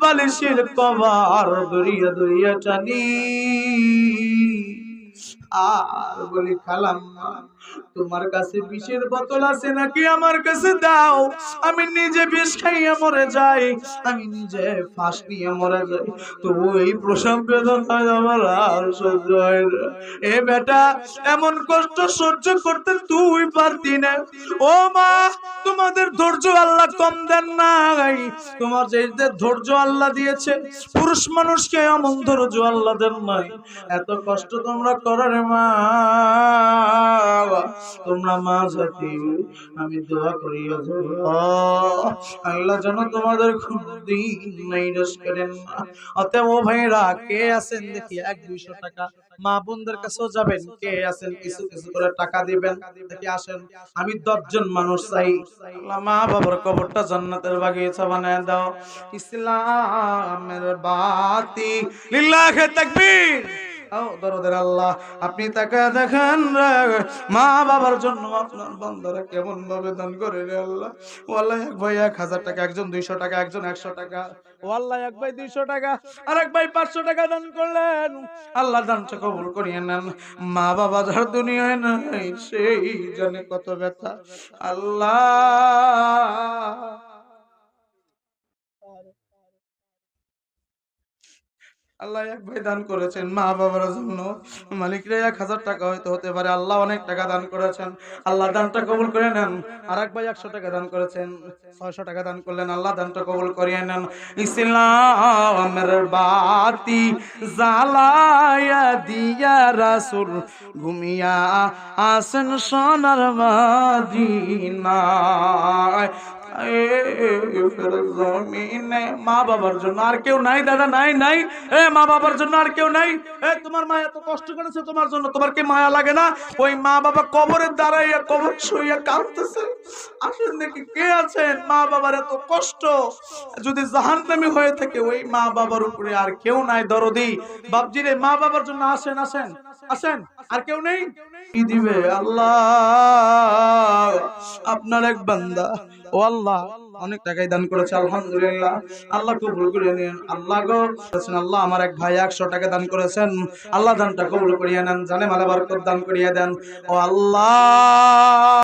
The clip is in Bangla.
বালিশের কভার দরিয়া দরিয়া টানি। আর বলি, খালাম্মা, তোমার কাছে বিষের বোতল আছে নাকি? আমার কাছে দাও। আমি নিজে বিষ খাইয়া মরে যাই। আমি নিজে ফাঁস নিয়ে মরে যাই। তবু এই প্রসব বেদনায় আমার আর সহ্য হয় না। এ বেটা, এমন কষ্ট সহ্য করতে তুই পারতি না। ও মা, তোমাদের ধৈর্য আল্লাহ কম দেন নাই। তোমার যে ধৈর্য আল্লাহ দিয়েছে, পুরুষ মানুষকে এমন ধৈর্য আল্লাহ দেন নাই। এত কষ্ট তোমরা করার মা আমি দোয়া করি আল্লাহ যেন তোমাদের খুব দিন করেন অতএব ও ভাইরা কে আছেন দেখি, এক দুইশো টাকা। মা বোনদের কাছেও যাবেন, কে আছেন কিছু কিছু করে টাকা দিবেন, দেখি আসেন। আমি দশজন মানুষ চাই। মা বাবার কবরটা জান্নাতের বাগিচা বানায় দাও। ইসলামের বাতি, লিল্লাহে তাকবীর। আল্লাহ, আপনি তাকে দেখেন মা বাবার জন্য আপনার বন্ধরা কেমন ভাবে দান করে রে আল্লাহ। ও আল্লাহ এক ভাই এক হাজার টাকা, একজন দুইশো টাকা, একজন একশো টাকা। এক ভাই দুইশো টাকা আর এক ভাই পাঁচশো টাকা দান করলেন। আল্লাহ দানটা কবুল করিয়ে নেন। মা বাবা যার দুনিয়ায় নাই, সেই জানে কত ব্যথা। আল্লাহ। আল্লাহ এক ভাই দান করেছেন মা বাবার জন্য। মালিকরা এক হাজার টাকা হয়তো হতে পারে, আল্লাহ অনেক টাকা দান করেছেন। আল্লাহ দানটা কবুল করে নেন। আর এক ভাই একশো টাকা দান করেছেন, ছয়শো টাকা দান করলেন, আল্লাহ দানটা কবুল করিয়ে নেন। ইসলামের বাতি জালায়া দিয়া রাসুল ঘুমিয়া আসেন সোনার জমিনে মা বাবার জন্য আর কেউ নাই, দাদা, নাই নাই। এ, মা বাবার জন্য আর কেউ নাই। এ, তোমার মা এত কষ্ট করেছে, তোমার জন্য তোমার কি মায়া লাগে না? ওই মা বাবা কবরের দাঁড়াইয়া, কবর শুইয়া কাঁদতেছে। আসেন দেখি কে আছেন? মা বাবার এত কষ্ট। যদি জাহান্নামি হয়ে থাকে, ওই মা বাবার উপরে আর কেউ নাই, দরদি। বাপজি রে মা বাবার জন্য আসেন আসেন আসেন। আর কেউ নেই? দিবে আল্লাহ? আপনার এক বান্দা। ও আল্লাহ, অনেক টাকাই দান করেছে, আলহামদুলিল্লাহ। আল্লাহ কবুল করে নিন আল্লাহ গো আল্লাহ, আমার এক ভাই একশো টাকা দান করেছেন। আল্লাহ দানটা কবুল করিয়ে নেন। জানে মালা বরকত দান করিয়ে দেন। ও আল্লাহ